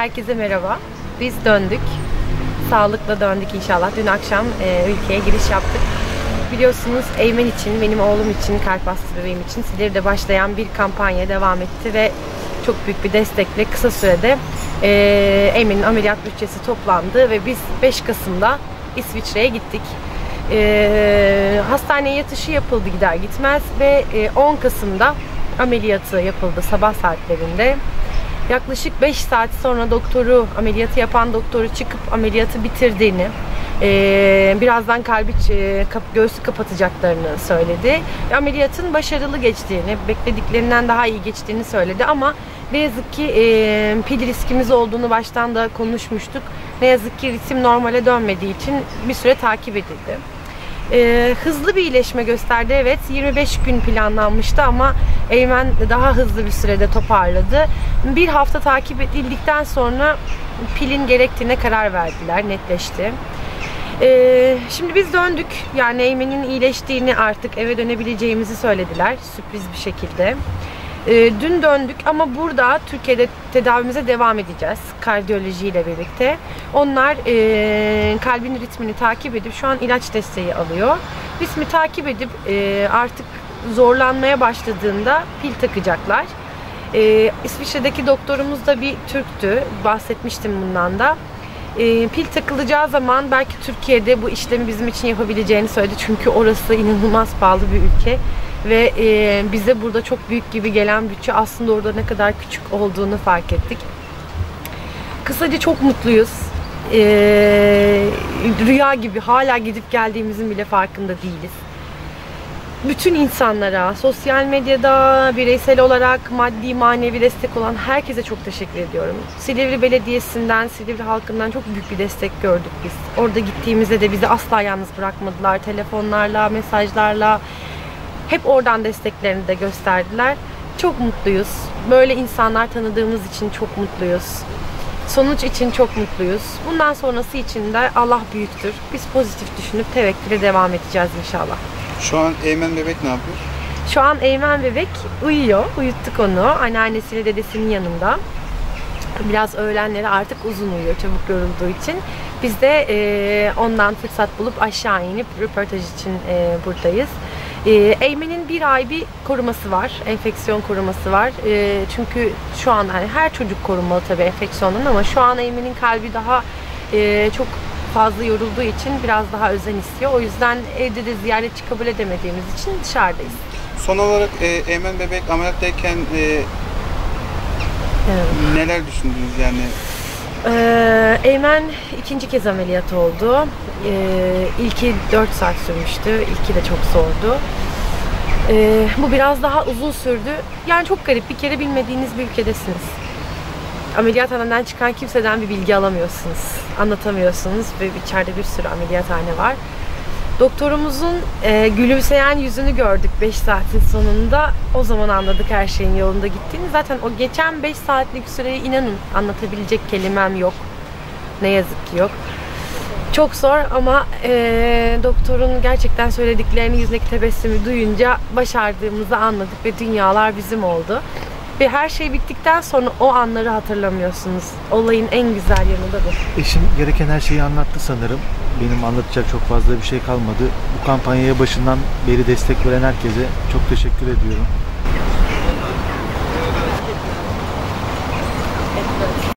Herkese merhaba. Biz döndük. Sağlıkla döndük inşallah. Dün akşam e, ülkeye giriş yaptık. Biliyorsunuz Eymen için, benim oğlum için, kalp hastası bebeğim için Silivri'de başlayan bir kampanya devam etti ve çok büyük bir destekle kısa sürede e, Eymen'in ameliyat bütçesi toplandı ve biz 5 Kasım'da İsviçre'ye gittik. E, hastaneye yatışı yapıldı gider gitmez ve e, 10 Kasım'da ameliyatı yapıldı sabah saatlerinde. Yaklaşık 5 saat sonra doktoru, ameliyatı yapan doktoru çıkıp ameliyatı bitirdiğini, e, birazdan kalbi kap, göğsü kapatacaklarını söyledi. Ameliyatın başarılı geçtiğini, beklediklerinden daha iyi geçtiğini söyledi ama ne yazık ki e, pil riskimiz olduğunu baştan da konuşmuştuk. Ne yazık ki ritim normale dönmediği için bir süre takip edildi. Ee, hızlı bir iyileşme gösterdi evet 25 gün planlanmıştı ama Eymen daha hızlı bir sürede toparladı. Bir hafta takip edildikten sonra pilin gerektiğine karar verdiler netleşti. Ee, şimdi biz döndük yani Eymen'in iyileştiğini artık eve dönebileceğimizi söylediler sürpriz bir şekilde. E, dün döndük ama burada Türkiye'de tedavimize devam edeceğiz kardiyolojiyle birlikte. Onlar e, kalbin ritmini takip edip şu an ilaç desteği alıyor. Ritmi takip edip e, artık zorlanmaya başladığında pil takacaklar. E, İsviçre'deki doktorumuz da bir Türktü. Bahsetmiştim bundan da. E, pil takılacağı zaman belki Türkiye'de bu işlemi bizim için yapabileceğini söyledi. Çünkü orası inanılmaz pahalı bir ülke ve e, bize burada çok büyük gibi gelen bütçe aslında orada ne kadar küçük olduğunu fark ettik. Kısaca çok mutluyuz. E, rüya gibi hala gidip geldiğimizin bile farkında değiliz. Bütün insanlara, sosyal medyada, bireysel olarak maddi manevi destek olan herkese çok teşekkür ediyorum. Silivri Belediyesi'nden, Silivri halkından çok büyük bir destek gördük biz. Orada gittiğimizde de bizi asla yalnız bırakmadılar. Telefonlarla, mesajlarla, hep oradan desteklerini de gösterdiler. Çok mutluyuz. Böyle insanlar tanıdığımız için çok mutluyuz. Sonuç için çok mutluyuz. Bundan sonrası için de Allah büyüktür. Biz pozitif düşünüp tevekküle devam edeceğiz inşallah. Şu an Eymen bebek ne yapıyor? Şu an Eymen bebek uyuyor. Uyuttuk onu. Anneannesiyle dedesinin yanında. Biraz öğlenleri artık uzun uyuyor çabuk yorulduğu için. Biz de e, ondan fırsat bulup aşağı inip röportaj için e, buradayız. E, Eymen'in bir ay bir koruması var. Enfeksiyon koruması var. E, çünkü şu an yani her çocuk korunmalı tabii enfeksiyondan ama şu an Eymen'in kalbi daha e, çok fazla yorulduğu için biraz daha özen istiyor. O yüzden evde de ziyaretçi kabul edemediğimiz için dışarıdayız. Son olarak e, Eymen bebek ameliyattayken e, Evet. neler düşündünüz yani? Ee, Eymen ikinci kez ameliyat oldu. Ee, ilki 4 saat sürmüştü. İlki de çok zordu. Ee, bu biraz daha uzun sürdü. Yani çok garip. Bir kere bilmediğiniz bir ülkedesiniz. Ameliyathaneden çıkan kimseden bir bilgi alamıyorsunuz. Anlatamıyorsunuz ve içeride bir sürü ameliyathane var. Doktorumuzun e, gülümseyen yüzünü gördük 5 saatin sonunda. O zaman anladık her şeyin yolunda gittiğini. Zaten o geçen 5 saatlik süreye inanın anlatabilecek kelimem yok. Ne yazık ki yok. Çok zor ama e, doktorun gerçekten söylediklerini yüzündeki tebessümü duyunca başardığımızı anladık ve dünyalar bizim oldu. Ve her şey bittikten sonra o anları hatırlamıyorsunuz. Olayın en güzel yanı da bu. Eşim gereken her şeyi anlattı sanırım. Benim anlatacak çok fazla bir şey kalmadı. Bu kampanyaya başından beri destek veren herkese çok teşekkür ediyorum. Evet.